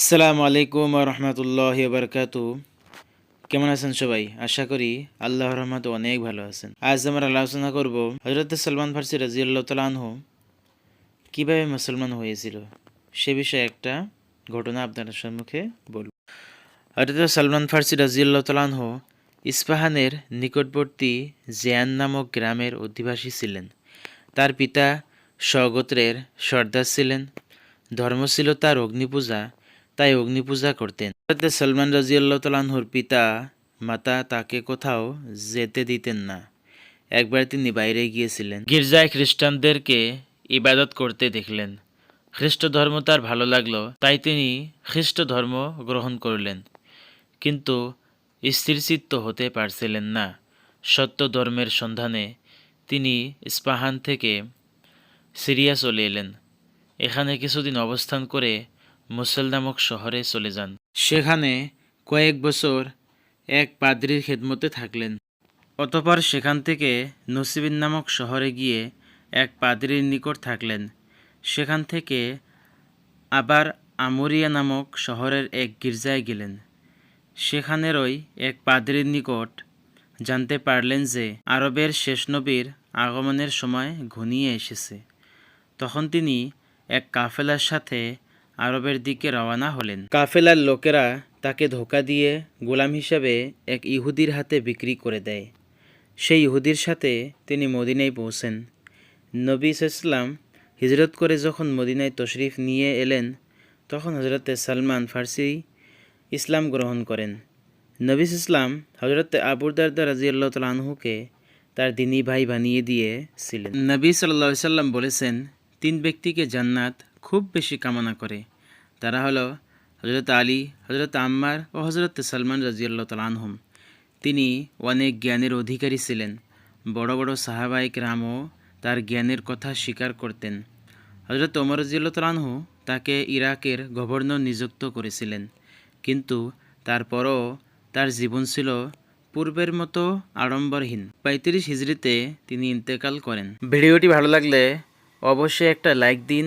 আসসালামু আলাইকুম রহমতুল্লাহ বরকাত কেমন আছেন সবাই? আশা করি আল্লাহর রহমত অনেক ভালো আছেন। আজ আমরা আলোচনা করব হজরত সালমান ফার্সি রাজিউল্লাহ তালানহ কীভাবে মুসলমান হয়েছিল সে বিষয়ে একটা ঘটনা আপনার সম্মুখে বলব। হজরত সালমান ফার্সি রাজিউল্লাহ তালানহ ইস্পাহানের নিকটবর্তী জিয়ান নামক গ্রামের অধিবাসী ছিলেন। তার পিতা স্বগোত্রের সর্দার ছিলেন। ধর্ম ছিল তার অগ্নিপূজা তাই অগ্নিপূজা করতেন। হযরত সলমান রাজিয়াল্লাহ তালাহুর পিতা মাতা তাকে কোথাও যেতে দিতেন না। একবার তিনি বাইরে গিয়েছিলেন। গির্জায় খ্রিস্টানদেরকে ইবাদত করতে দেখলেন। খ্রিস্ট ধর্ম তার ভালো লাগল, তাই তিনি খ্রিস্ট ধর্ম গ্রহণ করলেন। কিন্তু স্থিরচিত্ত হতে পারছিলেন না। সত্য ধর্মের সন্ধানে তিনি ইস্পাহান থেকে সিরিয়া চলে এলেন। এখানে কিছুদিন অবস্থান করে মুসল নামক শহরে চলে যান। সেখানে কয়েক বছর এক পাদ্রির খেদমতে থাকলেন। অতপর সেখান থেকে নসিবিন নামক শহরে গিয়ে এক পাদ্রির নিকট থাকলেন। সেখান থেকে আবার আমরিয়া নামক শহরের এক গির্জায় গেলেন। সেখানেরই এক পাদ্রির নিকট জানতে পারলেন যে আরবের শেষ নবীর আগমনের সময় ঘনিয়ে এসেছে। তখন তিনি এক কাফেলার সাথে আরবের দিকে রওনা হলেন। কাফেলার লোকেরা তাকে ধোকা দিয়ে গোলাম হিসাবে এক ইহুদির হাতে বিক্রি করে দেয়। সেই ইহুদির সাথে তিনি মদিনায় পৌঁছেন। নবী ইসলাম হিজরত করে যখন মদিনায় তশরিফ নিয়ে এলেন তখন হজরতে সালমান ফার্সি ইসলাম গ্রহণ করেন। নবিস ইসলাম হজরত আবুদারদা রাজিয়াল্লাহ তালাহুকে তার দিনী ভাই বানিয়ে দিয়েছিলেন নবী সাল্লা সাল্লাম বলেছেন তিন ব্যক্তিকে জান্নাত খুব বেশি কামনা করে। তারা হলো হজরত আলী হজরত আম্মার ও হজরত সালমান রাজিয়াল্লাহ তালানহম তিনি অনেক জ্ঞানের অধিকারী ছিলেন। বড় বড় সাহাবাইক রামও তার জ্ঞানের কথা স্বীকার করতেন। হজরত ওমর রাজিয়াল্লাহ তালানহ তাকে ইরাকের গভর্নর নিযুক্ত করেছিলেন। কিন্তু তারপরও তার জীবন ছিল পূর্বের মতো আড়ম্বরহীন। পঁয়ত্রিশ হিজড়িতে তিনি ইন্তেকাল করেন। ভিডিওটি ভালো লাগলে অবশ্যই একটা লাইক দিন